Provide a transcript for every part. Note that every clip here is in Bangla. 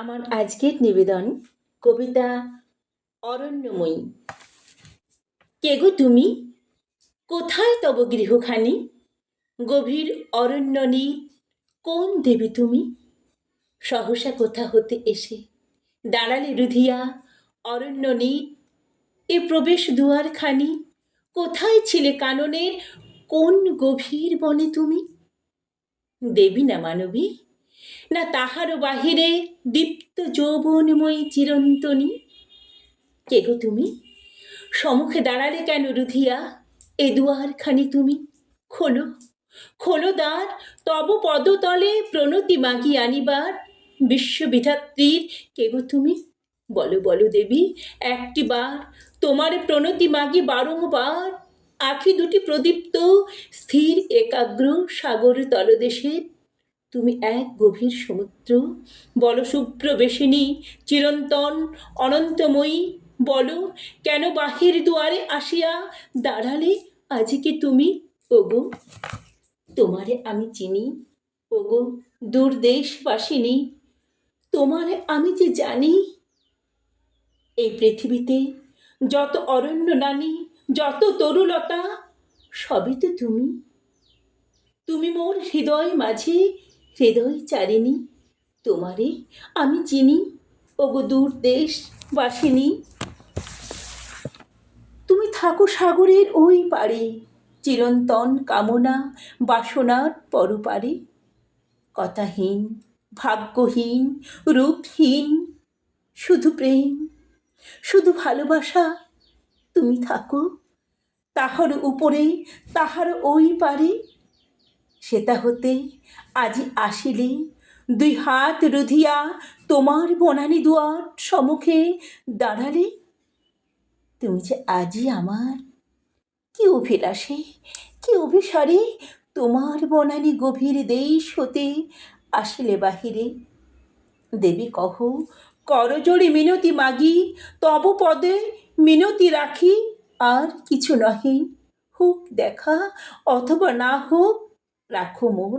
আমার আজকের নিবেদন কবিতা অরণ্যময়ী। কে গো তুমি? কোথায় তব গৃহখানি? গভীর অরণ্যনী কোন দেবী তুমি? সহসা কোথা হতে এসে দাঁড়ালে রুধিয়া অরণ্যনী এ প্রবেশ দুয়ারখানি? কোথায় ছিলে কাননের, কোন গভীর বনে তুমি? দেবী না মানবী? না তাহারও বাহিরে দীপ্ত যৌবনময়ী চিরন্তনী? কে গো তুমি? সম্মুখে দাঁড়ালে কেন রুধিয়া? এ দুয়ারখানি তুমি? খোলো খোলো দ্বার, তব পদতলে প্রণতি মাগি আনিবার। বিশ্ববিধাত্রীর কে গো তুমি? বলো বলো দেবী, একটি বার। তোমার প্রণতি মাগি বারংবার। আখি দুটি প্রদীপ্ত, স্থির, একাগ্র সাগর তলদেশে। তুমি এক গভীর সমুদ্র। বলো শুভ্র বেশিনী চিরন্তন, অনন্তময়ী, বলো কেন বাহির দুয়ারে আসিয়া দাঁড়ালে আজকে তুমি? ওগো, তোমারে আমি চিনি। ওগো, দূর দেশবাসিনী, তোমারে আমি যে জানি। এই পৃথিবীতে যত অরণ্য নানি যত তরুলতা, সবই তো তুমি। তুমি মোর হৃদয় মাঝে হৃদয় চারিণী, তোমারে আমি চিনি। ওগো দূর দেশ বাসিনী, তুমি থাকো সাগরের ওই পারে চিরন্তন কামনা বাসনার পরপারে কথাহীন, ভাগ্যহীন, রূপহীন, শুধু প্রেম, শুধু ভালোবাসা, তুমি থাকো তাহার উপরে, তাহার ওই পারে সেটা হতে আজি আসিলে। দুই হাত রুধিয়া তোমার বনানি দুয়ার সম্মুখে দাঁড়ালে। তুমি যে আজই আমার। কি অভিলাষে, কি অভিসারে তোমার বনানি গভীর দেশ হতে আসিলে বাহিরে। দেবী কহ, করজোড়ে মিনতি মাগি, তব পদে মিনতি রাখি, আর কিছু নহে। হোক দেখা, অথবা না হোক রাখো মোর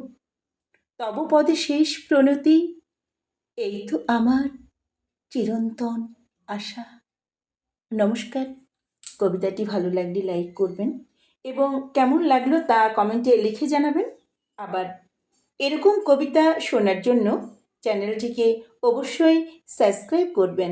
তব পদে শেষ প্রণতি, এই তো আমার চিরন্তন আশা। নমস্কার। কবিতাটি ভালো লাগলে লাইক করবেন এবং কেমন লাগল তা কমেন্টে লিখে জানাবেন। আবার এরকম কবিতা শোনার জন্য চ্যানেলটিকে অবশ্যই সাবস্ক্রাইব করবেন।